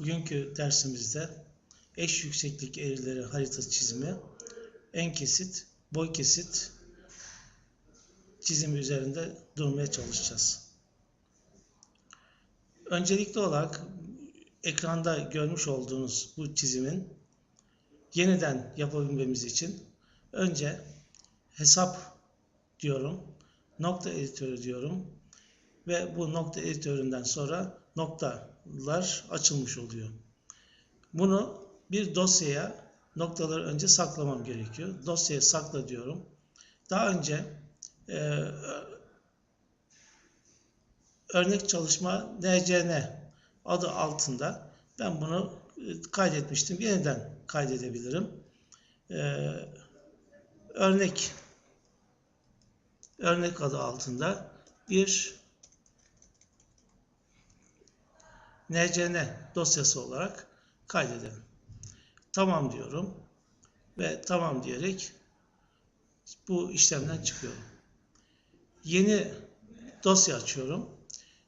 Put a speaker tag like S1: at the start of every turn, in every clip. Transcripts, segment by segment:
S1: Bugünkü dersimizde eş yükseklik eğrileri haritası çizimi, en kesit, boy kesit çizimi üzerinde durmaya çalışacağız. Öncelikli olarak ekranda görmüş olduğunuz bu çizimin yeniden yapabilmemiz için önce hesap diyorum, nokta editörü diyorum ve bu nokta editöründen sonra noktalar açılmış oluyor. Bunu bir dosyaya noktaları önce saklamam gerekiyor. Dosyaya sakla diyorum. Daha önce e, örnek çalışma NCN adı altında ben bunu e, kaydetmiştim. Yeniden kaydedebilirim. E, örnek örnek adı altında bir NCN dosyası olarak kaydedelim. Tamam diyorum ve tamam diyerek bu işlemden çıkıyorum. Yeni dosya açıyorum.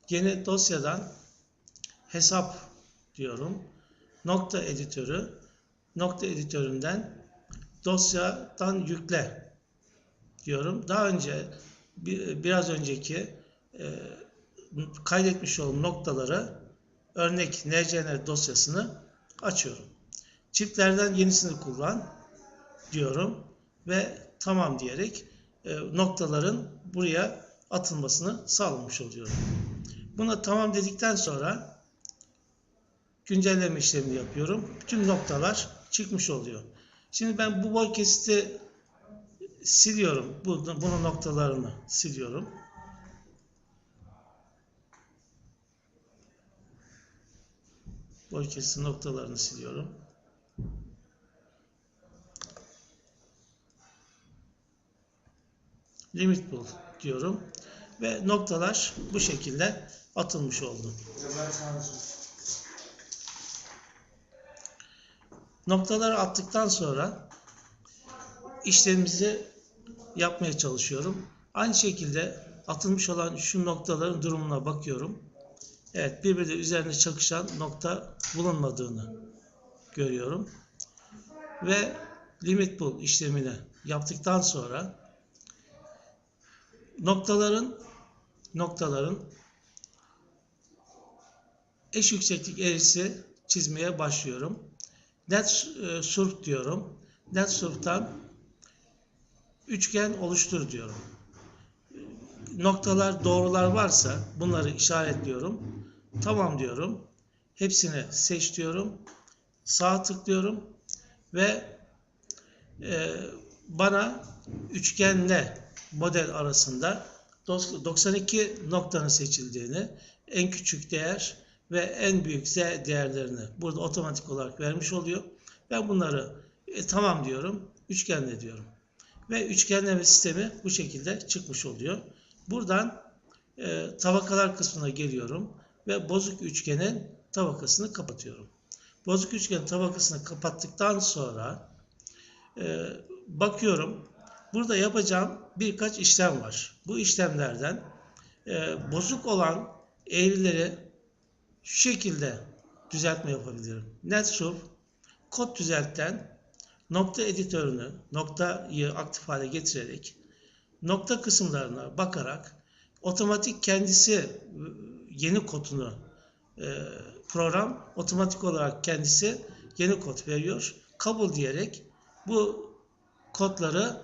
S1: Yeni dosyadan hesap diyorum. Nokta editörü. Nokta editöründen dosyadan yükle diyorum. Daha önce biraz önceki e, kaydetmiş olduğum noktaları örnek NCN dosyasını açıyorum. Çiftlerden yenisini kullan diyorum ve tamam diyerek e, noktaların buraya atılmasını sağlamış oluyorum. Buna tamam dedikten sonra güncelleme işlemini yapıyorum. Bütün noktalar çıkmış oluyor. Şimdi ben bu boy kesiti siliyorum. Bunun noktalarını siliyorum. Boy kesiti noktalarını siliyorum. Limit bul diyorum. Ve noktalar bu şekilde atılmış oldu. Noktaları attıktan sonra işlemimizi yapmaya çalışıyorum. Aynı şekilde atılmış olan şu noktaların durumuna bakıyorum. Evet birbiri üzerine çakışan nokta bulunmadığını görüyorum. Ve limit bul işlemini yaptıktan sonra noktaların noktaların eş yükseklik eğrisi çizmeye başlıyorum. Net e, surf diyorum. Net surf'tan üçgen oluştur diyorum. Noktalar, doğrular varsa bunları işaretliyorum. Tamam diyorum. Hepsini seç diyorum. Sağ tıklıyorum ve e, bana üçgenle model arasında 92 noktanın seçildiğini, en küçük değer ve en büyük z değerlerini burada otomatik olarak vermiş oluyor. Ben bunları e, tamam diyorum, üçgenle diyorum. Ve üçgenleme sistemi bu şekilde çıkmış oluyor. Buradan e, tabakalar kısmına geliyorum ve bozuk üçgenin tabakasını kapatıyorum. Bozuk üçgenin tabakasını kapattıktan sonra e, bakıyorum. Burada yapacağım birkaç işlem var. Bu işlemlerden e, bozuk olan eğrileri şu şekilde düzeltme yapabilirim. NetSurf kod düzeltten nokta editörünü noktayı aktif hale getirerek nokta kısımlarına bakarak otomatik kendisi yeni kodunu e, program otomatik olarak kendisi yeni kod veriyor. Kabul diyerek bu kodları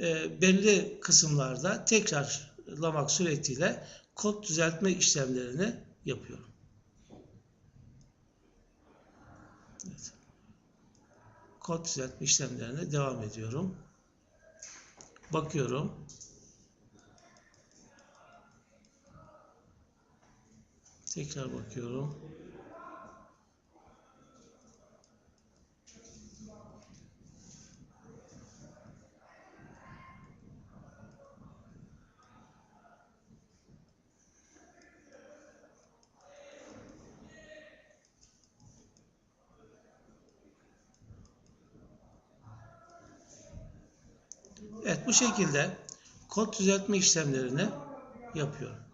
S1: e, belli kısımlarda tekrarlamak suretiyle kod düzeltme işlemlerini yapıyorum. Evet. Kod düzeltme işlemlerine devam ediyorum. Bakıyorum. Tekrar bakıyorum. Evet bu şekilde kod düzeltme işlemlerini yapıyorum.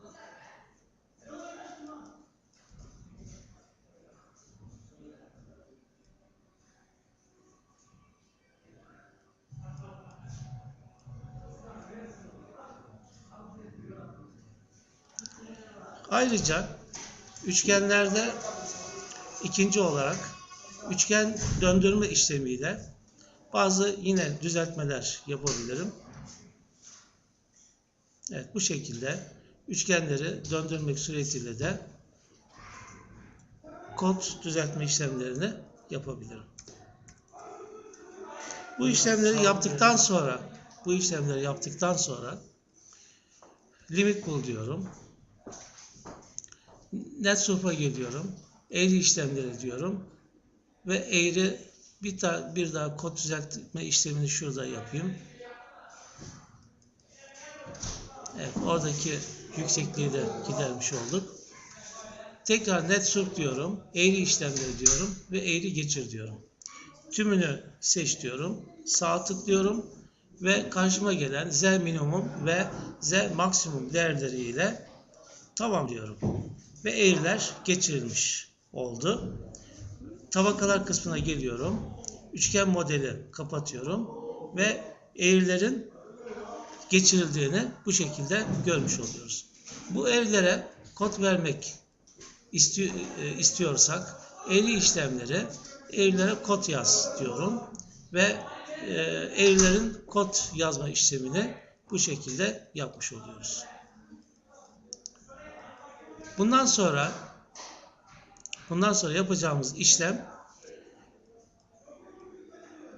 S1: Ayrıca üçgenlerde ikinci olarak üçgen döndürme işlemiyle bazı yine düzeltmeler yapabilirim. Evet bu şekilde üçgenleri döndürmek suretiyle de kod düzeltme işlemlerini yapabilirim. Bu işlemleri yaptıktan sonra bu işlemleri yaptıktan sonra limit bul diyorum. Net surf'a geliyorum. Eğri işlemleri diyorum. Ve eğri bir, ta, bir daha kod düzeltme işlemini şurada yapayım. Evet, oradaki yüksekliği de gidermiş olduk. Tekrar net surf diyorum. Eğri işlemleri diyorum ve eğri geçir diyorum. Tümünü seç diyorum. Sağ tıklıyorum ve karşıma gelen Z minimum ve Z maksimum değerleriyle tamam diyorum. Ve eğriler geçirilmiş oldu. Tabakalar kısmına geliyorum. Üçgen modeli kapatıyorum ve eğrilerin geçirildiğini bu şekilde görmüş oluyoruz. Bu eğrilere kod vermek e, istiyorsak eğri işlemleri eğrilere kod yaz diyorum ve e, eğrilerin kod yazma işlemini bu şekilde yapmış oluyoruz. Bundan sonra bundan sonra yapacağımız işlem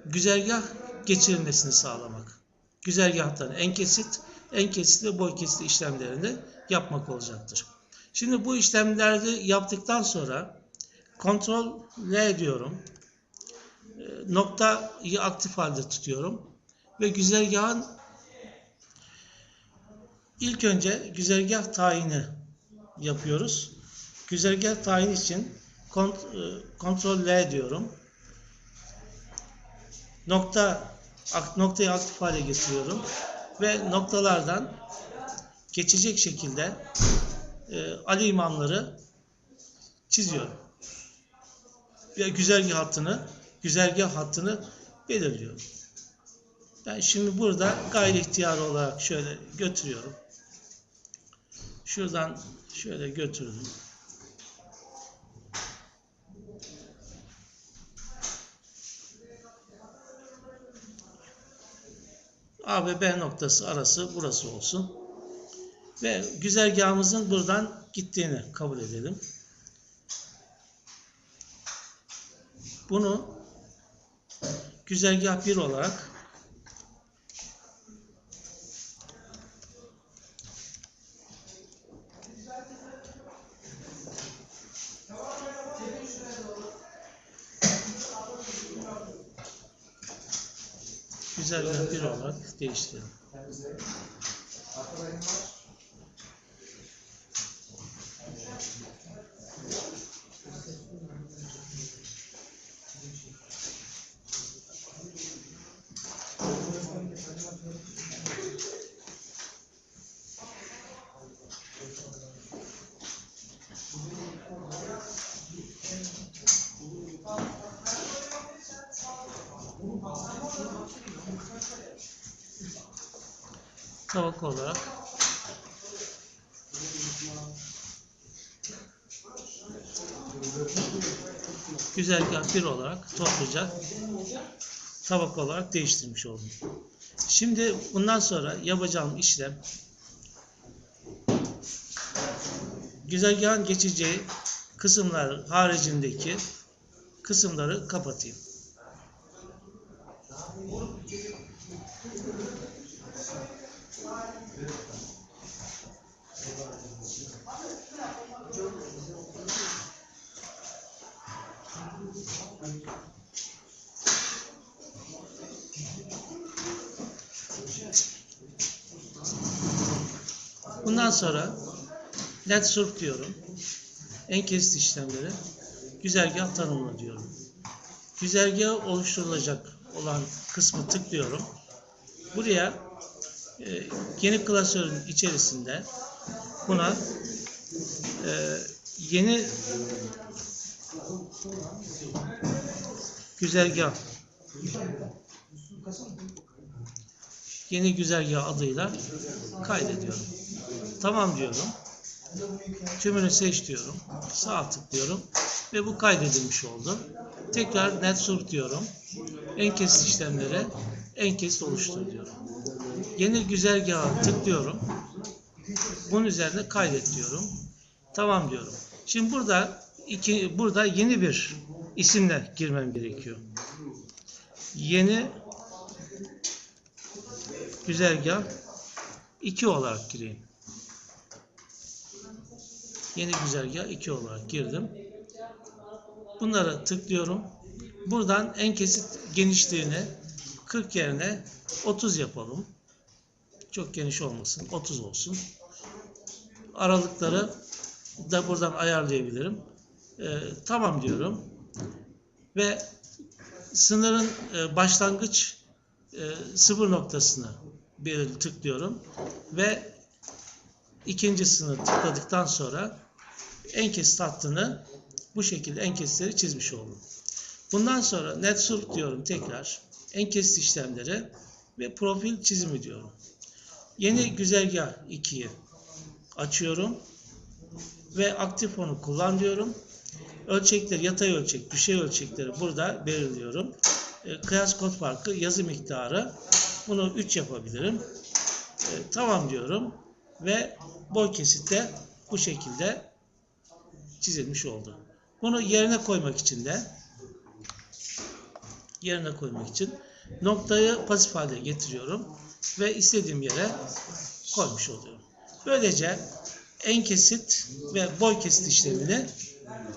S1: güzergah geçirilmesini sağlamak. Güzergahtan en kesit, en kesit ve boy kesit işlemlerini yapmak olacaktır. Şimdi bu işlemleri yaptıktan sonra kontrol L diyorum. E, Noktayı aktif halde tutuyorum. Ve güzergahın ilk önce güzergah tayini yapıyoruz. Güzergah tayin için kont- e, kontrol L diyorum. Nokta noktayı aktif hale getiriyorum ve noktalardan geçecek şekilde e, Ali imamları çiziyorum. Ve güzergah hattını güzergah hattını belirliyorum. Ben şimdi burada gayri ihtiyari olarak şöyle götürüyorum. Şuradan şöyle götürdüm. A ve B noktası arası burası olsun. Ve güzergahımızın buradan gittiğini kabul edelim. Bunu güzergah 1 olarak güzergah 1 olarak değiştirelim. Tabak olarak güzergah 1 olarak topluca tabak olarak değiştirmiş oldum. Şimdi bundan sonra yapacağım işlem güzergahın geçeceği kısımlar haricindeki kısımları kapatayım. Bundan sonra net surf diyorum. En kesit işlemleri güzergah tanımla diyorum. Güzergah oluşturulacak olan kısmı tıklıyorum. Buraya e, yeni klasörün içerisinde buna e, yeni güzergah yeni güzergah adıyla kaydediyorum. Tamam diyorum. Tümünü seç diyorum. Sağ tıklıyorum. Ve bu kaydedilmiş oldu. Tekrar NetSurf diyorum. En kesit işlemlere en kesit oluştur diyorum. Yeni güzergaha tıklıyorum. Bunun üzerine kaydet diyorum. Tamam diyorum. Şimdi burada iki, burada yeni bir isimle girmem gerekiyor. Yeni güzergah 2 olarak gireyim. Yeni güzergah 2 olarak girdim. Bunlara tıklıyorum. Buradan en kesit genişliğini 40 yerine 30 yapalım. Çok geniş olmasın. 30 olsun. Aralıkları da buradan ayarlayabilirim. Ee, tamam diyorum. Ve sınırın e, başlangıç e, sıfır noktasını bir tıklıyorum ve ikinci sınır tıkladıktan sonra en kesit bu şekilde en kesitleri çizmiş oldum. Bundan sonra NetSurf diyorum tekrar. En işlemleri ve profil çizimi diyorum. Yeni güzergah 2'yi açıyorum ve aktif fonu kullan diyorum. Ölçekleri yatay ölçek, düşey ölçekleri burada belirliyorum. E, kıyas kod farkı, yazı miktarı. Bunu 3 yapabilirim. E, tamam diyorum ve boy kesitte bu şekilde çizilmiş oldu. Bunu yerine koymak için de yerine koymak için noktayı pasif hale getiriyorum ve istediğim yere koymuş oluyorum. Böylece en kesit ve boy kesit işlemini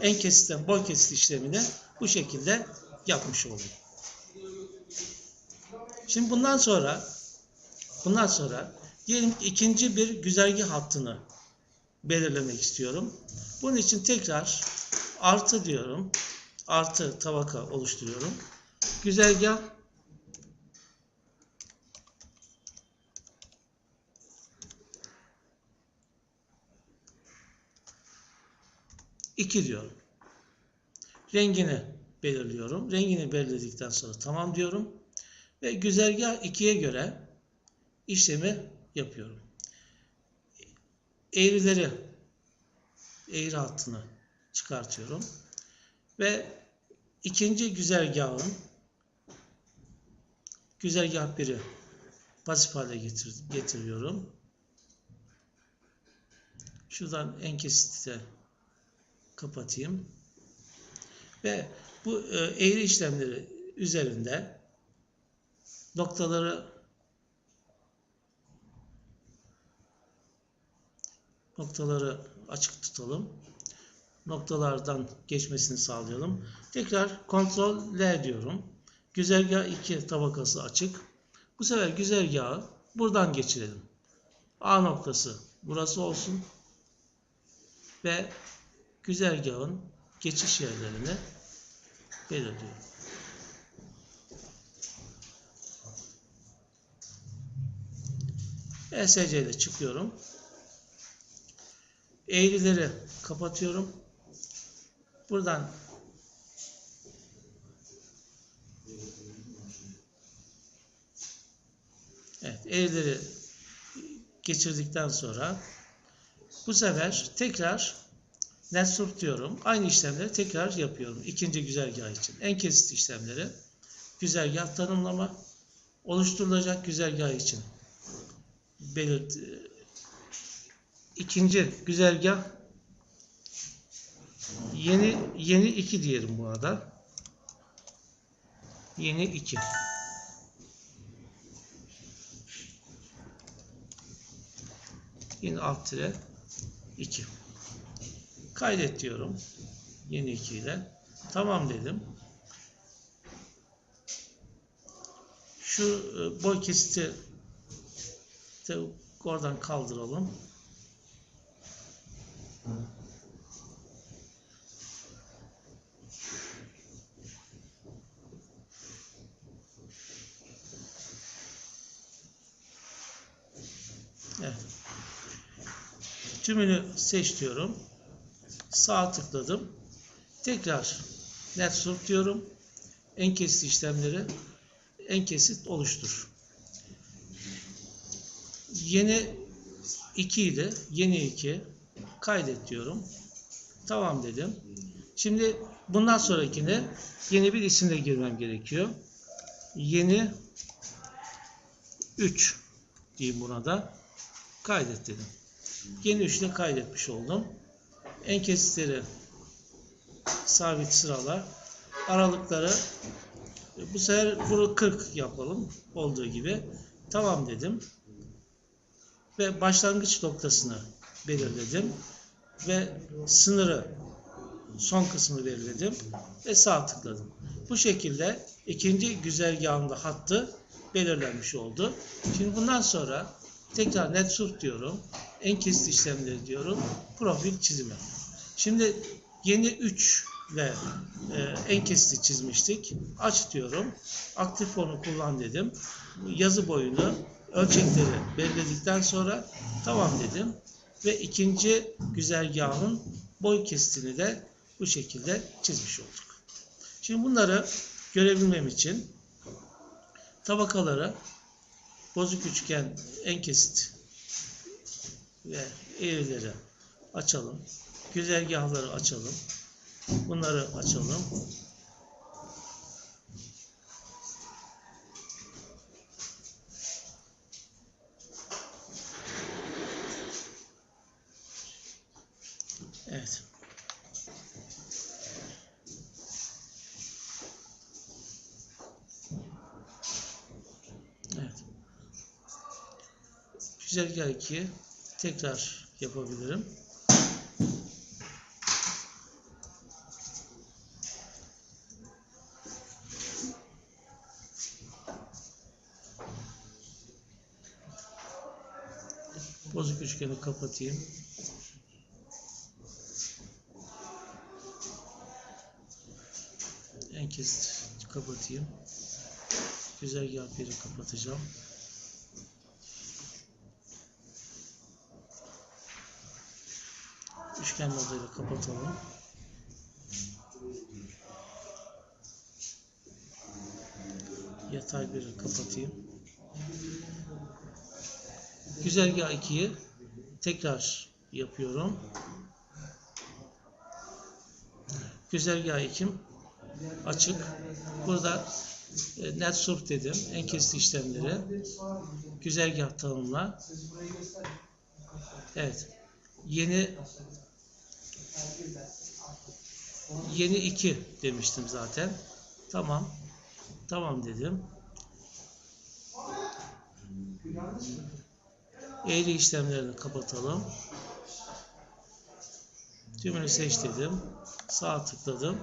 S1: en kesitten boy kesit işlemini bu şekilde yapmış oldum. Şimdi bundan sonra bundan sonra diyelim ki ikinci bir güzergah hattını belirlemek istiyorum. Bunun için tekrar artı diyorum. Artı tabaka oluşturuyorum. Güzergah iki diyorum. Rengini belirliyorum. Rengini belirledikten sonra tamam diyorum. Ve güzergah 2'ye göre işlemi yapıyorum. Eğrileri eğri hattını çıkartıyorum. Ve ikinci güzergahın güzergah 1'i pasif hale getir, getiriyorum. Şuradan en kesiti de kapatayım. Ve bu e, eğri işlemleri üzerinde noktaları noktaları açık tutalım. Noktalardan geçmesini sağlayalım. Tekrar Ctrl L diyorum. Güzergah 2 tabakası açık. Bu sefer güzergahı buradan geçirelim. A noktası burası olsun. Ve güzergahın geçiş yerlerini belirliyorum. ESC ile çıkıyorum. Eğrileri kapatıyorum. Buradan Evet, eğrileri geçirdikten sonra bu sefer tekrar NetSurf diyorum. Aynı işlemleri tekrar yapıyorum. İkinci güzergah için. En kesit işlemleri güzergah tanımlama oluşturulacak güzergah için belirt ikinci güzergah yeni yeni 2 diyelim bu arada. Yeni 2. Yine alt tire 2. Kaydet diyorum. Yeni 2 ile. Tamam dedim. Şu e, boy kesiti oradan kaldıralım. 20'ni seç diyorum. Sağ tıkladım. Tekrar net diyorum. En kesit işlemleri en kesit oluştur. Yeni 2 ile yeni 2 kaydet diyorum. Tamam dedim. Şimdi bundan sonrakine yeni bir isimle girmem gerekiyor. Yeni 3 diyeyim buna da kaydet dedim. Yeni 3 ile kaydetmiş oldum. En kesitleri sabit sırala. Aralıkları bu sefer bunu 40 yapalım olduğu gibi. Tamam dedim. Ve başlangıç noktasını belirledim. Ve sınırı son kısmını belirledim. Ve sağ tıkladım. Bu şekilde ikinci güzergahımda hattı belirlenmiş oldu. Şimdi bundan sonra tekrar NetSurf diyorum. En kesit işlemleri diyorum. Profil çizimi. Şimdi yeni 3 ile e, en kesiti çizmiştik. Aç diyorum. Aktif fonu kullan dedim. Yazı boyunu, ölçekleri belirledikten sonra tamam dedim. Ve ikinci güzergahın boy kesitini de bu şekilde çizmiş olduk. Şimdi bunları görebilmem için tabakaları bozuk üçgen en kesit ve eğrileri açalım. Güzergahları açalım. Bunları açalım. Evet. Evet. Güzergah 2'yi tekrar yapabilirim. Bozuk üçgeni kapatayım. En kesit kapatayım. Güzergah biri kapatacağım. Üçgen modeli kapatalım. Yatay biri kapatayım. Güzergah 2'yi tekrar yapıyorum. Güzergah 2'm açık. Burada e, NetSurf dedim. En kesit işlemleri. Güzergah tanımla. Evet. Yeni yeni 2 demiştim zaten. Tamam. Tamam dedim. Eğri işlemlerini kapatalım. Tümünü seç dedim. Sağ tıkladım.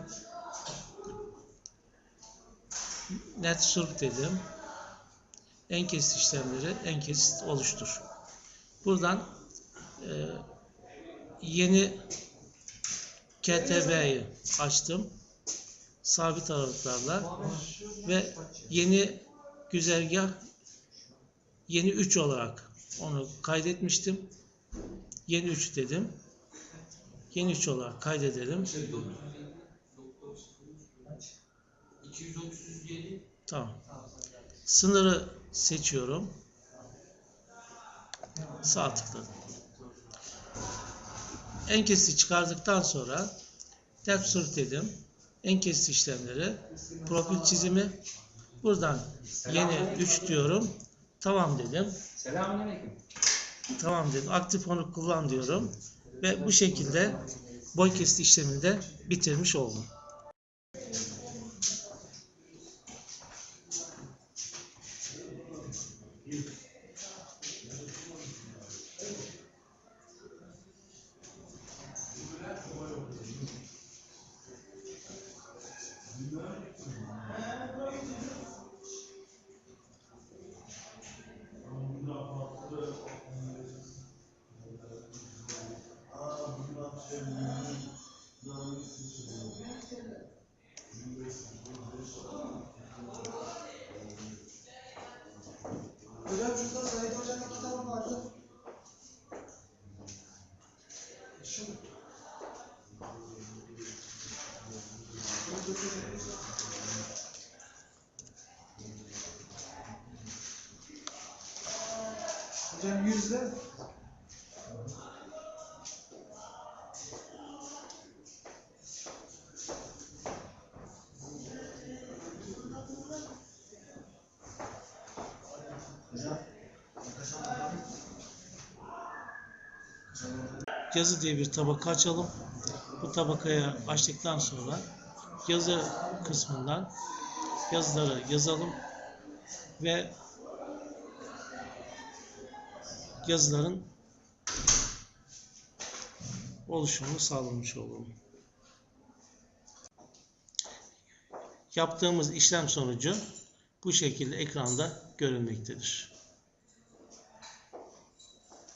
S1: Net surf dedim. En kesit işlemleri en kesit oluştur. Buradan e, yeni KTB'yi açtım. Sabit aralıklarla ve yeni güzergah yeni 3 olarak onu kaydetmiştim. Yeni 3 dedim. Yeni 3 olarak kaydedelim.
S2: 237
S1: Tamam. Sınırı seçiyorum. Sağ tıkladım. En kesiti çıkardıktan sonra tab sürüt dedim. En kesit işlemleri, profil çizimi. Buradan yeni 3 diyorum. Tamam dedim.
S2: Selamünaleyküm.
S1: Tamam dedim. Aktif onu kullan diyorum. Ve bu şekilde boy kesit işlemini de bitirmiş oldum.
S3: bize.
S1: Yazı diye bir tabaka açalım. Bu tabakaya açtıktan sonra yazı kısmından yazıları yazalım ve yazıların oluşumunu sağlamış olalım. Yaptığımız işlem sonucu bu şekilde ekranda görünmektedir.